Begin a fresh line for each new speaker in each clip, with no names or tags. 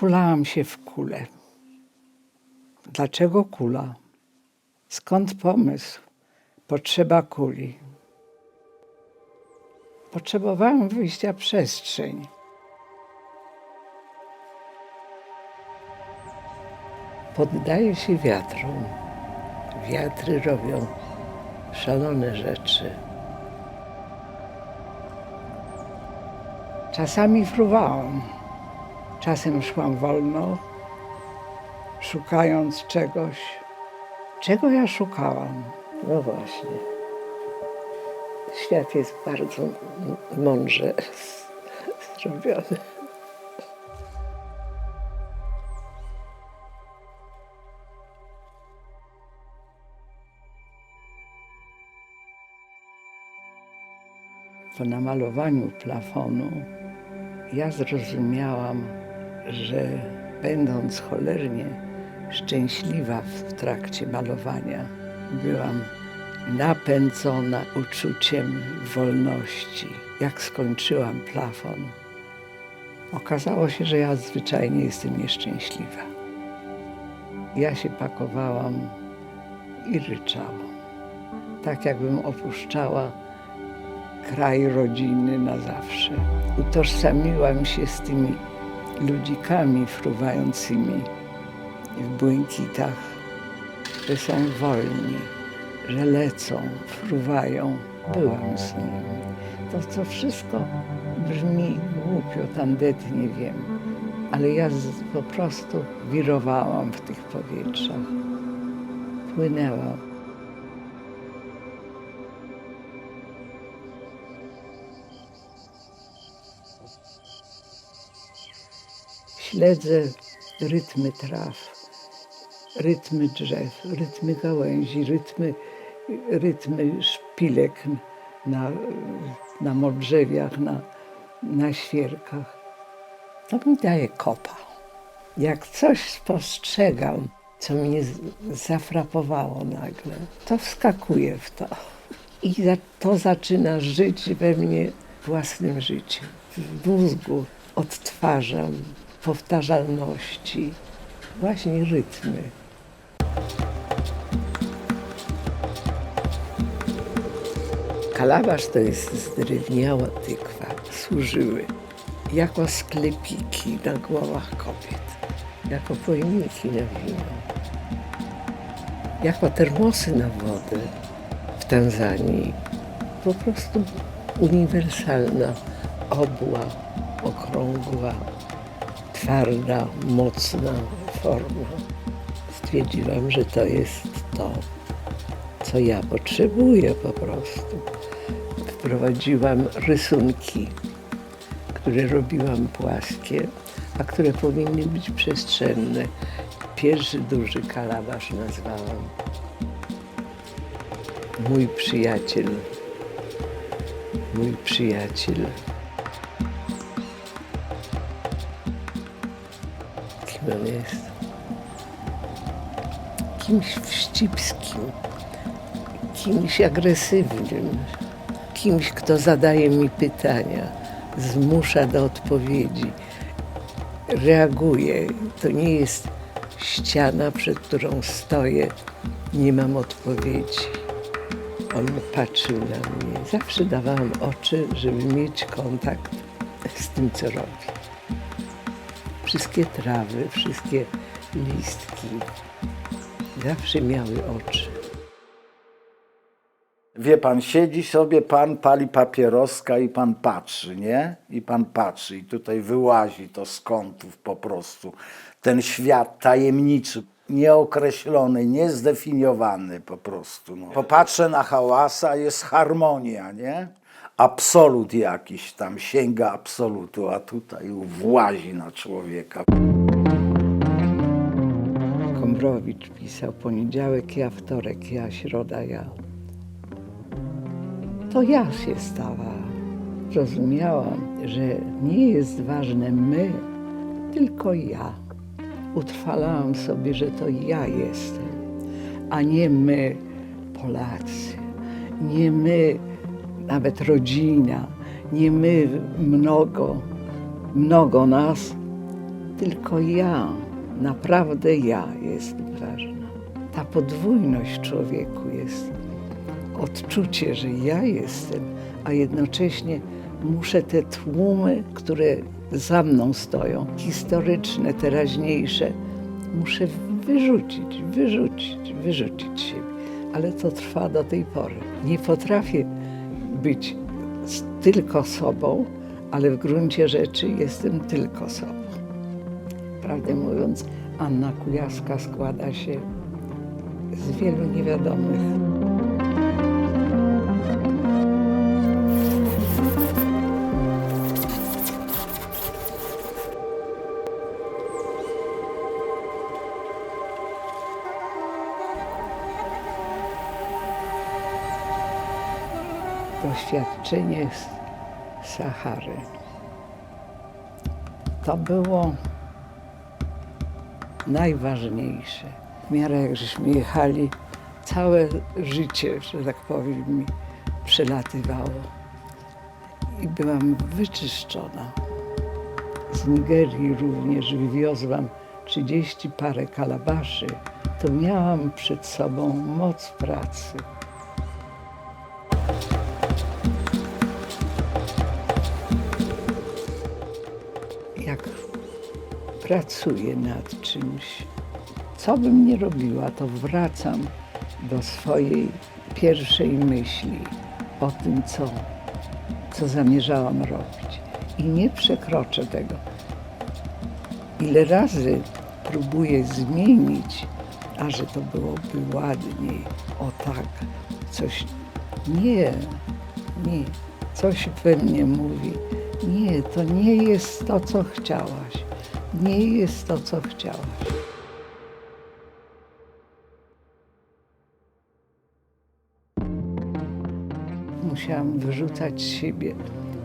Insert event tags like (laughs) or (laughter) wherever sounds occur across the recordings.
Wkulałam się w kulę. Dlaczego kula? Skąd pomysł? Potrzeba kuli. Potrzebowałam wyjścia przestrzeń. Poddaję się wiatrom. Wiatry robią szalone rzeczy. Czasami fruwałam, czasem szłam wolno, szukając czegoś. Czego ja szukałam?
No właśnie. Świat jest bardzo mądrze (laughs) zrobiony.
Po namalowaniu plafonu ja zrozumiałam, że będąc cholernie szczęśliwa w trakcie malowania, byłam napędzona uczuciem wolności. Jak skończyłam plafon, okazało się, że ja zwyczajnie jestem nieszczęśliwa. Ja się pakowałam i ryczałam. Tak jakbym opuszczała kraj rodziny na zawsze. Utożsamiłam się z tymi ludzikami fruwającymi w błękitach, że są wolni, że lecą, fruwają. Byłam z nimi. To, to wszystko brzmi głupio, tandetnie wiem, ale ja po prostu wirowałam w tych powietrzach. Płynęłam. Śledzę rytmy traw, rytmy drzew, rytmy gałęzi, rytmy, rytmy szpilek na, na modrzewiach, na, na świerkach. To mi daje kopa. Jak coś spostrzegam, co mnie zafrapowało nagle, to wskakuję w to. I to zaczyna żyć we mnie własnym życiem. W mózgu odtwarzam powtarzalności, właśnie rytmy. Kalabasz to jest zdrewniała tykwa. Służyły jako sklepiki na głowach kobiet, jako pojemniki na wino, jako termosy na wodę w Tanzanii. Po prostu uniwersalna, obła, okrągła, twarda, mocna forma. Stwierdziłam, że to jest to, co ja potrzebuję po prostu. Wprowadziłam rysunki, które robiłam płaskie, a które powinny być przestrzenne. Pierwszy duży kalabasz nazwałam Mój przyjaciel. Mój przyjaciel. Kim on jest? Kimś wścibskim, kimś agresywnym, kimś, kto zadaje mi pytania, zmusza do odpowiedzi, reaguje. To nie jest ściana, przed którą stoję, nie mam odpowiedzi. On patrzył na mnie. Zawsze dawałam oczy, żeby mieć kontakt z tym, co robi. Wszystkie trawy, wszystkie listki zawsze miały oczy.
Wie pan, siedzi sobie, pan pali papieroska i pan patrzy, nie? I pan patrzy i tutaj wyłazi to z kątów po prostu. Ten świat tajemniczy, nieokreślony, niezdefiniowany po prostu. No. Popatrzę na hałasa, jest harmonia, nie? Absolut jakiś tam sięga absolutu, a tutaj włazi na człowieka.
Kombrowicz pisał poniedziałek ja, wtorek ja, środa ja. To ja się stała. Zrozumiałam, że nie jest ważne my, tylko ja. Utrwalałam sobie, że to ja jestem, a nie my, Polacy, nie my, nawet rodzina, nie my, mnogo, mnogo nas, Tylko ja, naprawdę ja jestem ważna. Ta podwójność człowieku jest odczucie, że ja jestem, a jednocześnie muszę te tłumy, które za mną stoją, historyczne, teraźniejsze, muszę wyrzucić, wyrzucić, wyrzucić siebie. Ale to trwa do tej pory. Nie potrafię być tylko sobą, ale w gruncie rzeczy jestem tylko sobą. Prawdę mówiąc, Anna Kujaska składa się z wielu niewiadomych. Doświadczenie z Sahary. To było najważniejsze. W miarę jak żeśmy jechali, całe życie, że tak powiem, mi przelatywało. I byłam wyczyszczona. Z Nigerii również wywiozłam 30 parę kalabaszy. To miałam przed sobą moc pracy. Pracuję nad czymś, co bym nie robiła, to wracam do swojej pierwszej myśli o tym, co, co zamierzałam robić. I nie przekroczę tego. Ile razy próbuję zmienić, a że to byłoby ładniej, o tak, coś. Nie, nie. Coś we mnie mówi, nie, to nie jest to, co chciałaś. Nie jest to, co chciałaś. Musiałam wyrzucać z siebie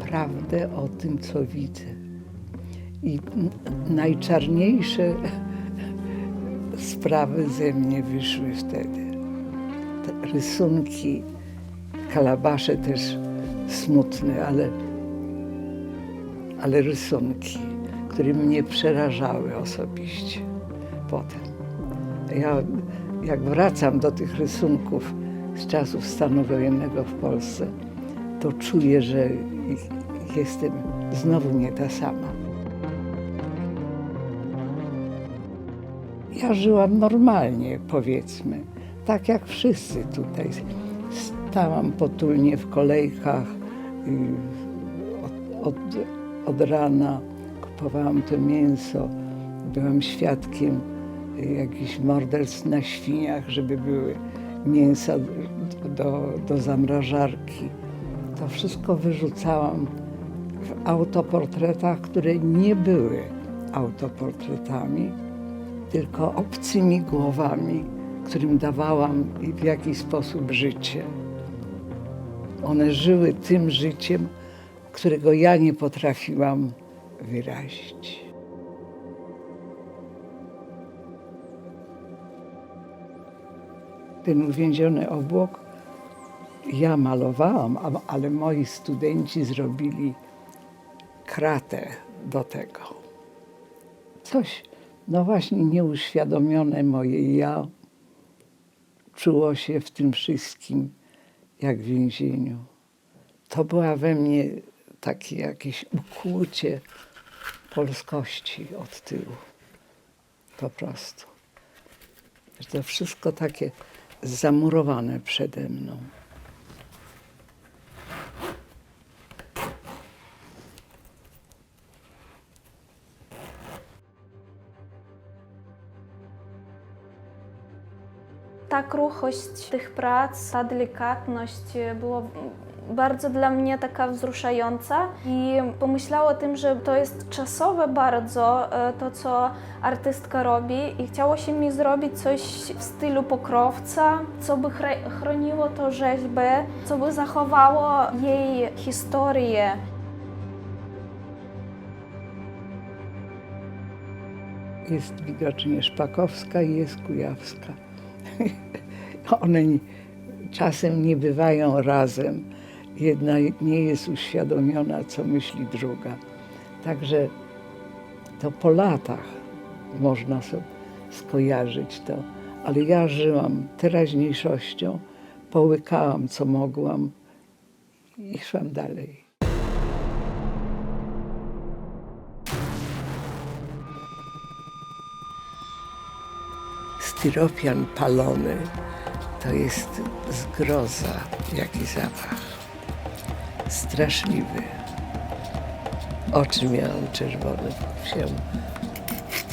prawdę o tym, co widzę. I najczarniejsze (laughs) sprawy ze mnie wyszły wtedy. Te rysunki, kalabasze też smutne, ale, ale rysunki, które mnie przerażały osobiście potem. Ja jak wracam do tych rysunków z czasów stanu wojennego w Polsce, to czuję, że jestem znowu nie ta sama. Ja żyłam normalnie, powiedzmy, tak jak wszyscy tutaj. Stałam potulnie w kolejkach od, od, od rana, kupowałam to mięso, byłam świadkiem jakichś morderstw na świniach, żeby były mięsa do, do zamrażarki. To wszystko wyrzucałam w autoportretach, które nie były autoportretami, tylko obcymi głowami, którym dawałam w jakiś sposób życie. One żyły tym życiem, którego ja nie potrafiłam wyrazić. Ten uwięziony obłok ja malowałam, ale moi studenci zrobili kratę do tego. Coś, no właśnie, nieuświadomione moje ja czuło się w tym wszystkim jak w więzieniu. To była we mnie takie jakieś ukłucie polskości od tyłu. Po prostu. To wszystko takie zamurowane przede mną.
Ta kruchość tych prac, ta delikatność była bardzo dla mnie taka wzruszająca i pomyślała o tym, że to jest czasowe bardzo e, to, co artystka robi i chciało się mi zrobić coś w stylu pokrowca, co by chroniło tą rzeźbę, co by zachowało jej historię.
Jest widocznie Szpakowska i jest Kujawska. (laughs) One czasem nie bywają razem. Jedna nie jest uświadomiona, co myśli druga. Także to po latach można sobie skojarzyć to, ale ja żyłam teraźniejszością, połykałam co mogłam i szłam dalej. Styropian palony to jest zgroza, jaki zapach. Straszliwy. Oczy miałam czerwone.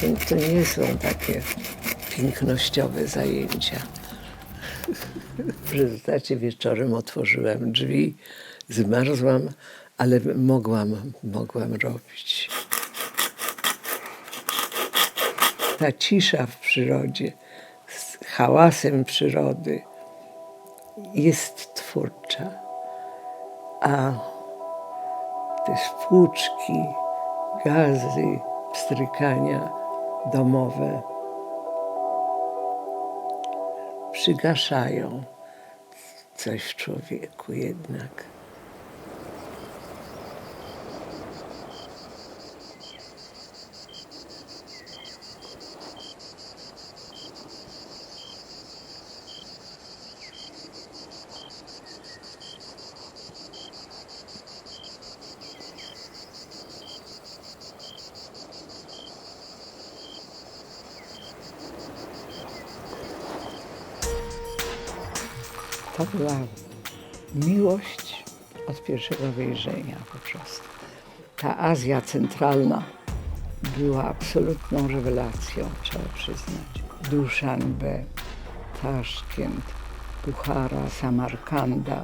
To, to nie są takie pięknościowe zajęcia. W rezultacie wieczorem otworzyłam drzwi, zmarzłam, ale mogłam, mogłam robić. Ta cisza w przyrodzie, z hałasem przyrody jest twórcza, a te spłuczki, gazy, pstrykania domowe przygaszają coś w człowieku jednak. To była miłość od pierwszego wejrzenia po prostu. Ta Azja Centralna była absolutną rewelacją, trzeba przyznać. Duszanbe, Taszkent, Buchara, Samarkanda.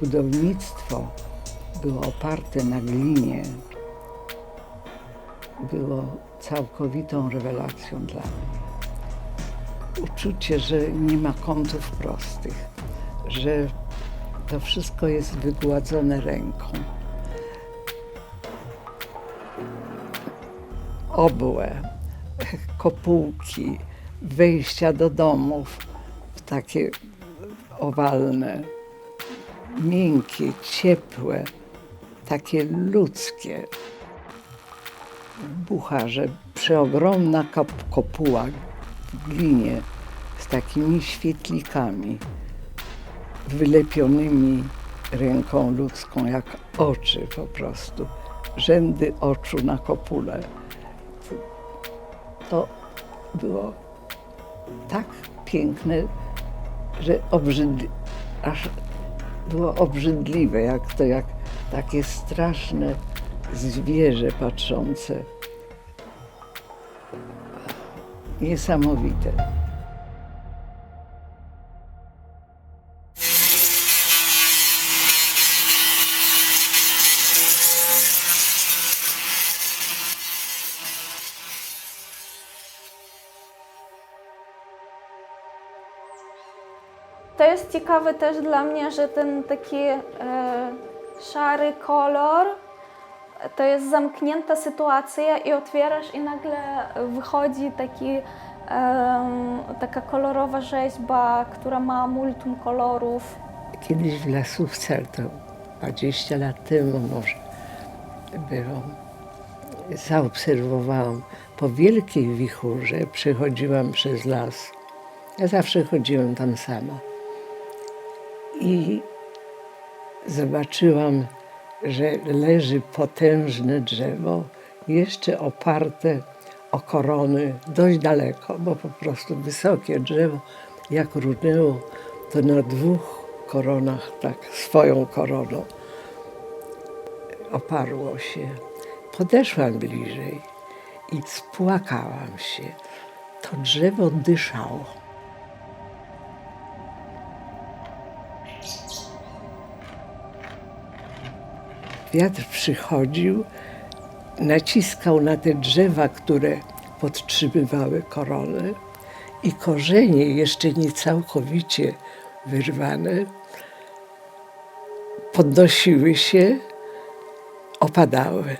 Budownictwo było oparte na glinie. Było całkowitą rewelacją dla mnie uczucie, że nie ma kątów prostych, że to wszystko jest wygładzone ręką. Obłe, kopułki, wejścia do domów, takie owalne, miękkie, ciepłe, takie ludzkie. Bucharze przeogromna kop- kopuła glinie z takimi świetlikami wylepionymi ręką ludzką, jak oczy po prostu. Rzędy oczu na kopule. To było tak piękne, że obrzydli, aż było obrzydliwe, jak to jak takie straszne zwierzę patrzące. Niesamowite.
Ciekawe też dla mnie, że ten taki e, szary kolor to jest zamknięta sytuacja i otwierasz i nagle wychodzi taki, em, taka kolorowa rzeźba, która ma multum kolorów.
Kiedyś w Lasówce, to 20 lat temu może było, zaobserwowałam po wielkiej wichurze, przechodziłam przez las. Ja zawsze chodziłam tam sama. I zobaczyłam, że leży potężne drzewo, jeszcze oparte o korony dość daleko, bo po prostu wysokie drzewo, jak runęło, to na dwóch koronach, tak swoją koroną oparło się. Podeszłam bliżej i spłakałam się. To drzewo dyszało. Wiatr przychodził, naciskał na te drzewa, które podtrzymywały koronę i korzenie jeszcze nie całkowicie wyrwane podnosiły się, opadały.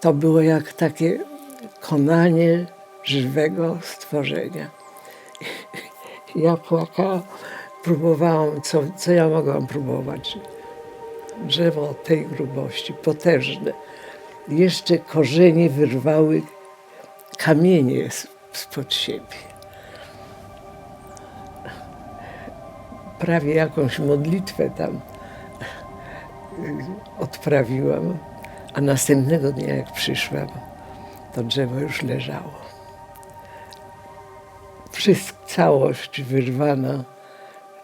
To było jak takie konanie żywego stworzenia. (laughs) Ja płakałam, próbowałam, co, co ja mogłam próbować. Drzewo tej grubości, potężne. Jeszcze korzenie wyrwały kamienie spod siebie. Prawie jakąś modlitwę tam odprawiłam, a następnego dnia, jak przyszłam, to drzewo już leżało. Wszystko, całość wyrwana,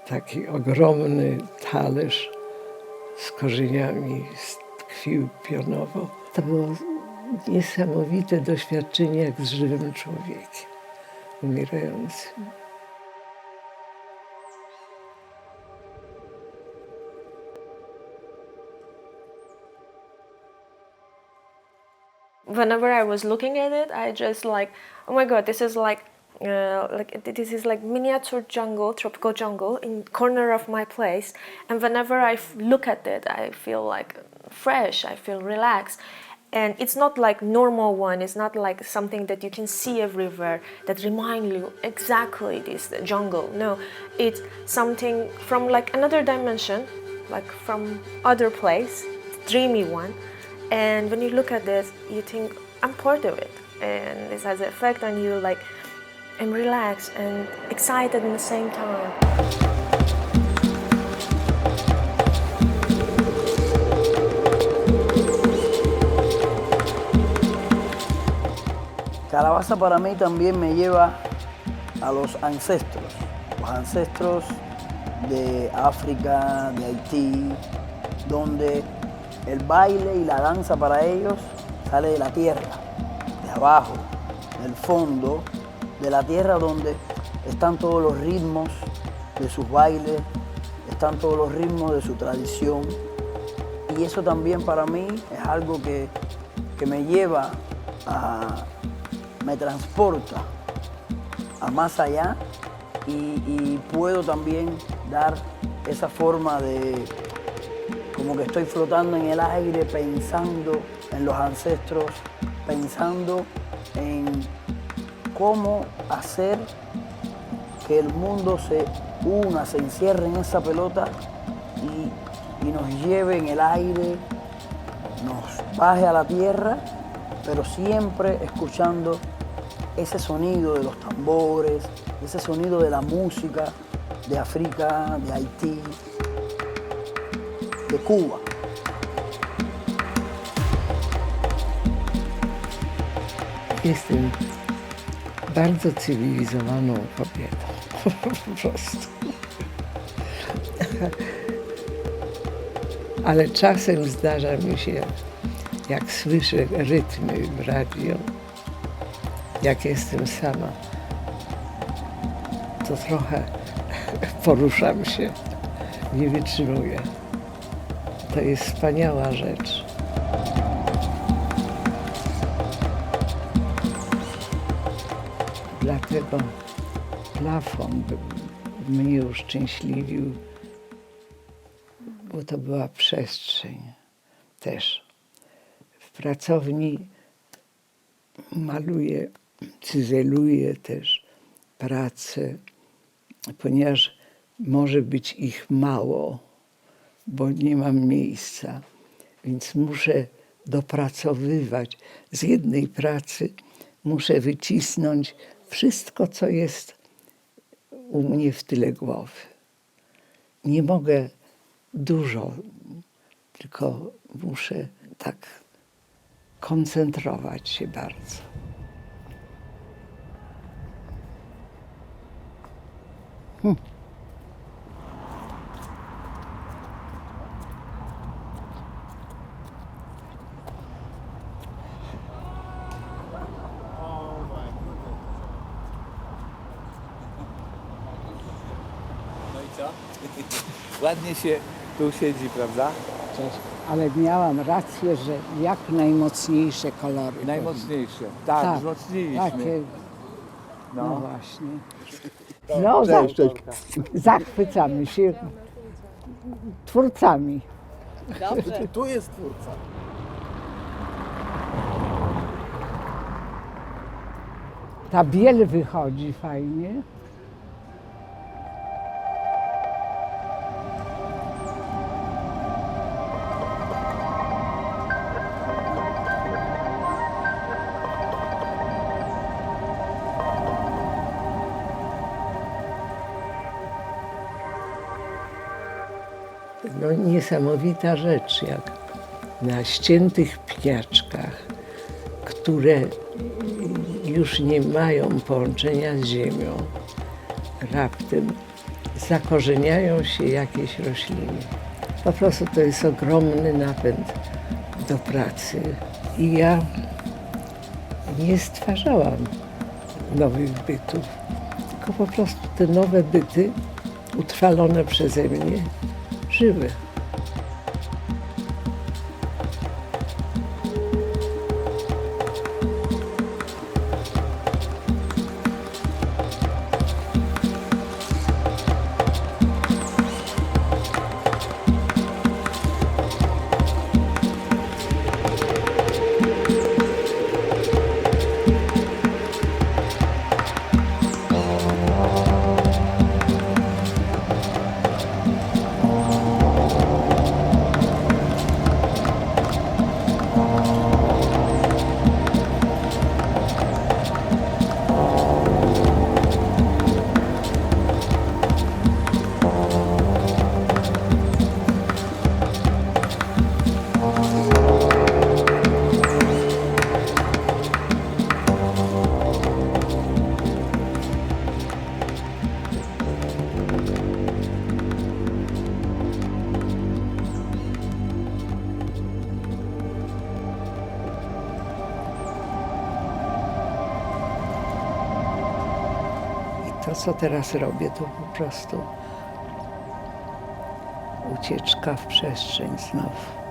taki ogromny talerz z korzeniami tkwił pionowo. To było niesamowite doświadczenie jak z żywym człowiekiem, umierającym.
whenever I was looking at it, I just like, oh my god, this is like, uh, like this is like miniature jungle, tropical jungle in corner of my place. And whenever I look at it, I feel like fresh. I feel relaxed. And it's not like normal one. It's not like something that you can see everywhere that remind you exactly this jungle. No, it's something from like another dimension, like from other place, dreamy one. And when you look at this, you think, I'm part of it. And this has an effect on you, like, I'm relaxed and excited at the same time.
Calabaza para mí también me lleva a los ancestros, los ancestros de África, de Haití, donde el baile y la danza para ellos sale de la tierra, de abajo, del fondo, de la tierra donde están todos los ritmos de sus bailes, están todos los ritmos de su tradición. Y eso también para mí es algo que, que me lleva a, me transporta a más allá y, y puedo también dar esa forma de como que estoy flotando en el aire pensando en los ancestros, pensando en cómo hacer que el mundo se una, se encierre en esa pelota y, nos lleve en el aire, nos baje a la tierra, pero siempre escuchando ese sonido de los tambores, ese sonido de la música de África, de Haití, de Cuba.
Jestem bardzo cywilizowaną kobietą. (laughs) Po prostu. Ale czasem zdarza mi się, jak słyszę rytmy w radio, jak jestem sama, to trochę (laughs) poruszam się, nie wytrzymuję. To jest wspaniała rzecz. Dlatego plafon mnie uszczęśliwił, bo to była przestrzeń też. W pracowni maluję, cyzeluję też pracę, ponieważ może być ich mało, bo nie mam miejsca, więc muszę dopracowywać. Z jednej pracy muszę wycisnąć wszystko, co jest u mnie w tyle głowy. Nie mogę dużo, tylko muszę tak koncentrować się bardzo.
Ładnie się tu siedzi, prawda?
Cześć. Ale miałam rację, że jak najmocniejsze kolory.
Najmocniejsze. Tak,
Tak,
wzmocniliśmy.
Takie, no.
No.
właśnie. No, za, zachwycamy się twórcami.
Tu jest twórca.
Ta biel wychodzi fajnie.
Niesamowita rzecz, jak na ściętych pniaczkach, które już nie mają połączenia z ziemią, raptem zakorzeniają się jakieś rośliny. Po prostu to jest ogromny napęd do pracy. I ja nie stwarzałam nowych bytów, tylko po prostu te nowe byty, utrwalone przeze mnie, żyły. To, co teraz robię, to po prostu ucieczka w przestrzeń znów.